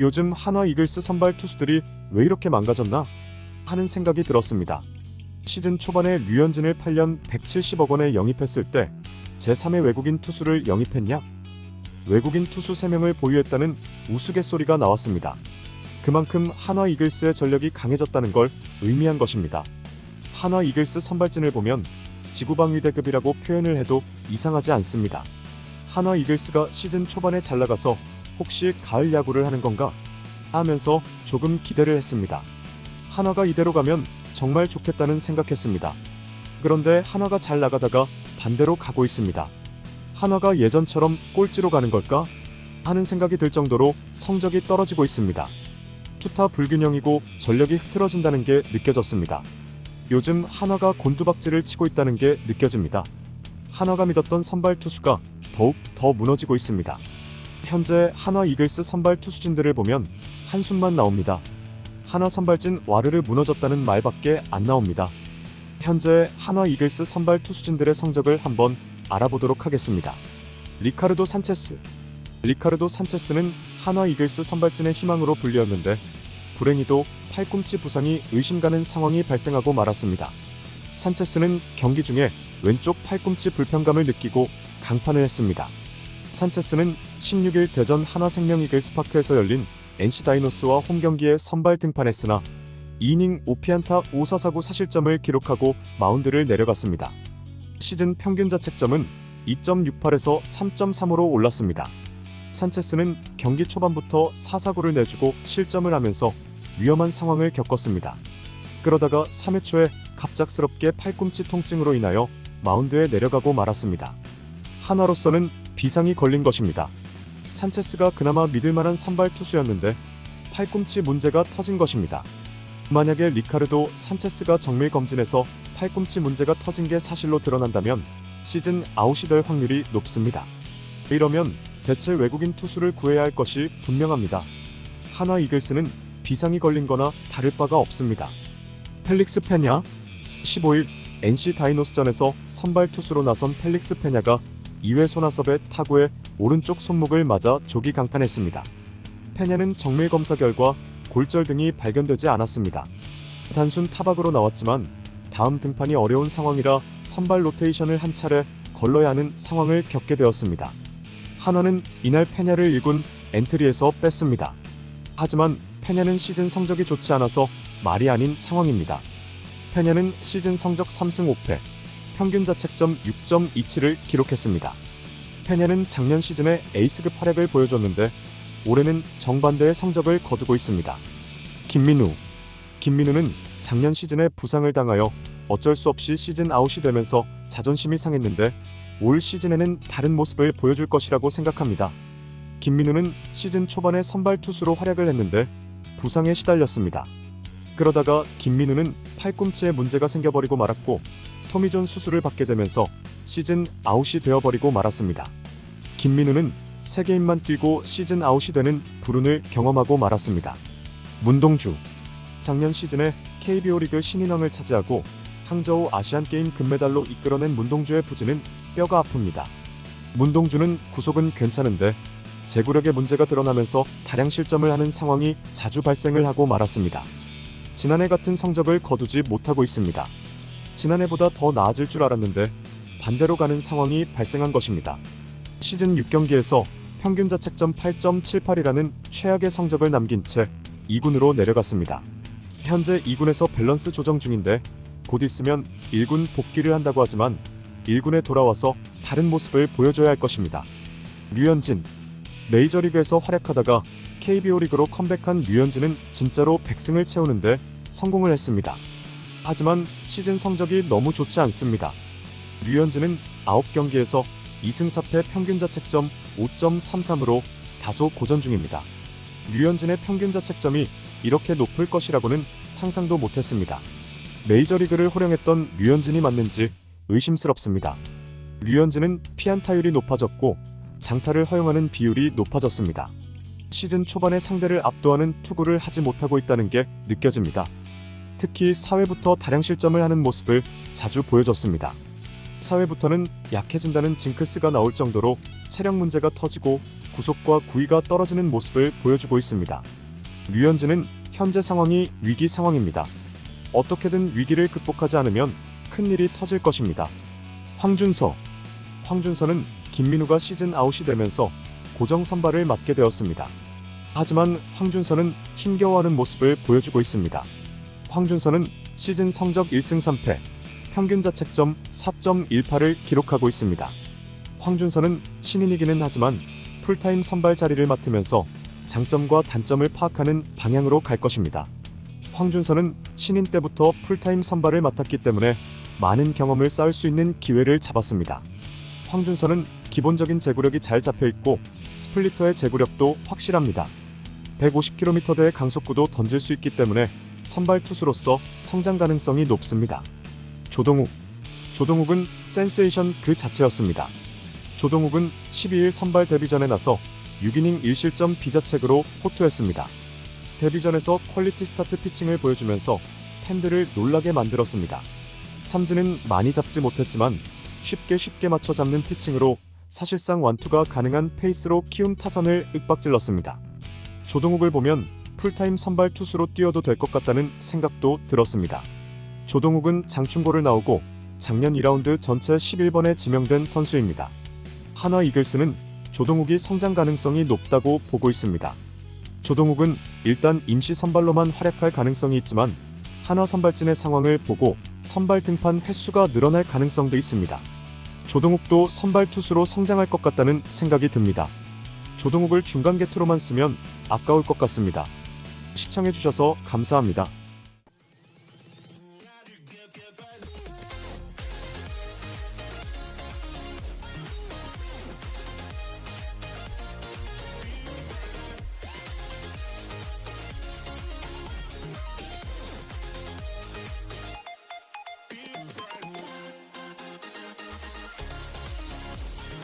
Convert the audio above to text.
요즘 한화 이글스 선발 투수들이 왜 이렇게 망가졌나 하는 생각이 들었습니다. 시즌 초반에 류현진을 8년 170억 원에 영입했을 때 제3의 외국인 투수를 영입했냐? 외국인 투수 3명을 보유했다는 우스갯소리가 나왔습니다. 그만큼 한화 이글스의 전력이 강해졌다는 걸 의미한 것입니다. 한화 이글스 선발진을 보면 지구방위대급이라고 표현을 해도 이상하지 않습니다. 한화 이글스가 시즌 초반에 잘 나가서 혹시 가을 야구를 하는 건가 하면서 조금 기대를 했습니다. 한화가 이대로 가면 정말 좋겠다는 생각했습니다. 그런데 한화가 잘 나가다가 반대로 가고 있습니다. 한화가 예전처럼 꼴찌로 가는 걸까 하는 생각이 들 정도로 성적이 떨어지고 있습니다. 투타 불균형이고 전력이 흐트러진다는 게 느껴졌습니다. 요즘 한화가 곤두박질을 치고 있다는 게 느껴집니다. 한화가 믿었던 선발 투수가 더욱 더 무너지고 있습니다. 현재 한화 이글스 선발 투수진들을 보면 한숨만 나옵니다. 한화 선발진 와르르 무너졌다는 말밖에 안 나옵니다. 현재 한화 이글스 선발 투수진들의 성적을 한번 알아보도록 하겠습니다. 리카르도 산체스 리카르도 산체스는 한화 이글스 선발진의 희망으로 불리었는데 불행히도 팔꿈치 부상이 의심가는 상황이 발생하고 말았습니다. 산체스는 경기 중에 왼쪽 팔꿈치 불편감을 느끼고 강판을 했습니다. 산체스는 16일 대전 한화생명 이글 스파크에서 열린 NC 다이노스와 홈 경기에 선발 등판했으나 2이닝 5피안타 5사사구 사실점을 기록하고 마운드를 내려갔습니다. 시즌 평균 자책점은 2.68에서 3.3으로 올랐습니다. 산체스는 경기 초반부터 4사구를 내주고 실점을 하면서 위험한 상황을 겪었습니다. 그러다가 3회 초에 갑작스럽게 팔꿈치 통증으로 인하여 마운드에 내려가고 말았습니다. 하나로서는 비상이 걸린 것입니다. 산체스가 그나마 믿을 만한 선발 투수였는데 팔꿈치 문제가 터진 것입니다. 만약에 리카르도 산체스가 정밀 검진에서 팔꿈치 문제가 터진 게 사실로 드러난다면 시즌 아웃이 될 확률이 높습니다. 이러면 대체 외국인 투수를 구해야 할 것이 분명합니다. 하나 이글스는 비상이 걸린 거나 다를 바가 없습니다. 펠릭스 페냐 15일 NC 다이노스전에서 선발 투수로 나선 펠릭스 페냐가 2회 손아섭의 타구에 오른쪽 손목을 맞아 조기 강판했습니다. 페냐는 정밀 검사 결과 골절 등이 발견되지 않았습니다. 단순 타박으로 나왔지만 다음 등판이 어려운 상황이라 선발 로테이션을 한 차례 걸러야 하는 상황을 겪게 되었습니다. 한화는 이날 페냐를 1군 엔트리에서 뺐습니다. 하지만 페냐는 시즌 성적이 좋지 않아서 말이 아닌 상황입니다. 페냐는 시즌 성적 3승 5패, 평균 자책점 6.27을 기록했습니다. 페냐는 작년 시즌에 에이스급 활약을 보여줬는데 올해는 정반대의 성적을 거두고 있습니다. 김민우 김민우는 작년 시즌에 부상을 당하여 어쩔 수 없이 시즌 아웃이 되면서 자존심이 상했는데 올 시즌에는 다른 모습을 보여줄 것이라고 생각합니다. 김민우는 시즌 초반에 선발 투수로 활약을 했는데 부상에 시달렸습니다. 그러다가 김민우는 팔꿈치에 문제가 생겨버리고 말았고 토미존 수술을 받게 되면서 시즌 아웃이 되어버리고 말았습니다. 김민우는 세계인만 뛰고 시즌 아웃이 되는 불운을 경험하고 말았습니다. 문동주 작년 시즌에 KBO 리그 신인왕을 차지하고 항저우 아시안 게임 금메달로 이끌어낸 문동주의 부진은 뼈가 아픕니다. 문동주는 구속은 괜찮은데 제구력에 문제가 드러나면서 다량 실점을 하는 상황이 자주 발생을 하고 말았습니다. 지난해 같은 성적을 거두지 못하고 있습니다. 지난해보다 더 나아질 줄 알았는데 반대로 가는 상황이 발생한 것입니다. 시즌 6경기에서 평균 자책점 8.78이라는 최악의 성적을 남긴 채 2군으로 내려갔습니다. 현재 2군에서 밸런스 조정 중인데 곧 있으면 1군 복귀를 한다고 하지만 1군에 돌아와서 다른 모습을 보여줘야 할 것입니다. 류현진 메이저리그에서 활약하다가 KBO 리그로 컴백한 류현진은 진짜로 100승을 채우는데 성공을 했습니다. 하지만 시즌 성적이 너무 좋지 않습니다. 류현진은 9경기에서 2승 4패 평균 자책점 5.33으로 다소 고전 중입니다. 류현진의 평균 자책점이 이렇게 높을 것이라고는 상상도 못했습니다. 메이저리그를 호령했던 류현진이 맞는지 의심스럽습니다. 류현진은 피안타율이 높아졌고 장타를 허용하는 비율이 높아졌습니다. 시즌 초반에 상대를 압도하는 투구를 하지 못하고 있다는 게 느껴집니다. 특히 4회부터 다량 실점을 하는 모습을 자주 보여줬습니다. 4회부터는 약해진다는 징크스가 나올 정도로 체력 문제가 터지고 구속과 구위가 떨어지는 모습을 보여주고 있습니다. 류현진은 현재 상황이 위기 상황입니다. 어떻게든 위기를 극복하지 않으면 큰일이 터질 것입니다. 황준서 황준서는 김민우가 시즌 아웃이 되면서 고정 선발을 맡게 되었습니다. 하지만 황준서는 힘겨워하는 모습을 보여주고 있습니다. 황준서는 시즌 성적 1승 3패, 평균 자책점 4.18을 기록하고 있습니다. 황준서는 신인이기는 하지만 풀타임 선발 자리를 맡으면서 장점과 단점을 파악하는 방향으로 갈 것입니다. 황준서는 신인 때부터 풀타임 선발을 맡았기 때문에 많은 경험을 쌓을 수 있는 기회를 잡았습니다. 황준서는 기본적인 제구력이 잘 잡혀 있고 스플리터의 제구력도 확실합니다. 150km대의 강속구도 던질 수 있기 때문에 선발 투수로서 성장 가능성이 높습니다. 조동욱 조동욱은 센세이션 그 자체였습니다. 조동욱은 12일 선발 데뷔전에 나서 6이닝 1실점 비자책으로 호투했습니다. 데뷔전에서 퀄리티 스타트 피칭을 보여주면서 팬들을 놀라게 만들었습니다. 삼진은 많이 잡지 못했지만 쉽게 쉽게 맞춰 잡는 피칭으로 사실상 완투가 가능한 페이스로 키움 타선을 윽박질렀습니다. 조동욱을 보면 풀타임 선발 투수로 뛰어도 될 것 같다는 생각도 들었습니다. 조동욱은 장충고를 나오고 작년 2라운드 전체 11번에 지명된 선수입니다. 한화 이글스는 조동욱이 성장 가능성이 높다고 보고 있습니다. 조동욱은 일단 임시 선발로만 활약할 가능성이 있지만 한화 선발진의 상황을 보고 선발 등판 횟수가 늘어날 가능성도 있습니다. 조동욱도 선발 투수로 성장할 것 같다는 생각이 듭니다. 조동욱을 중간 개투로만 쓰면 아까울 것 같습니다. 시청해주셔서 감사합니다.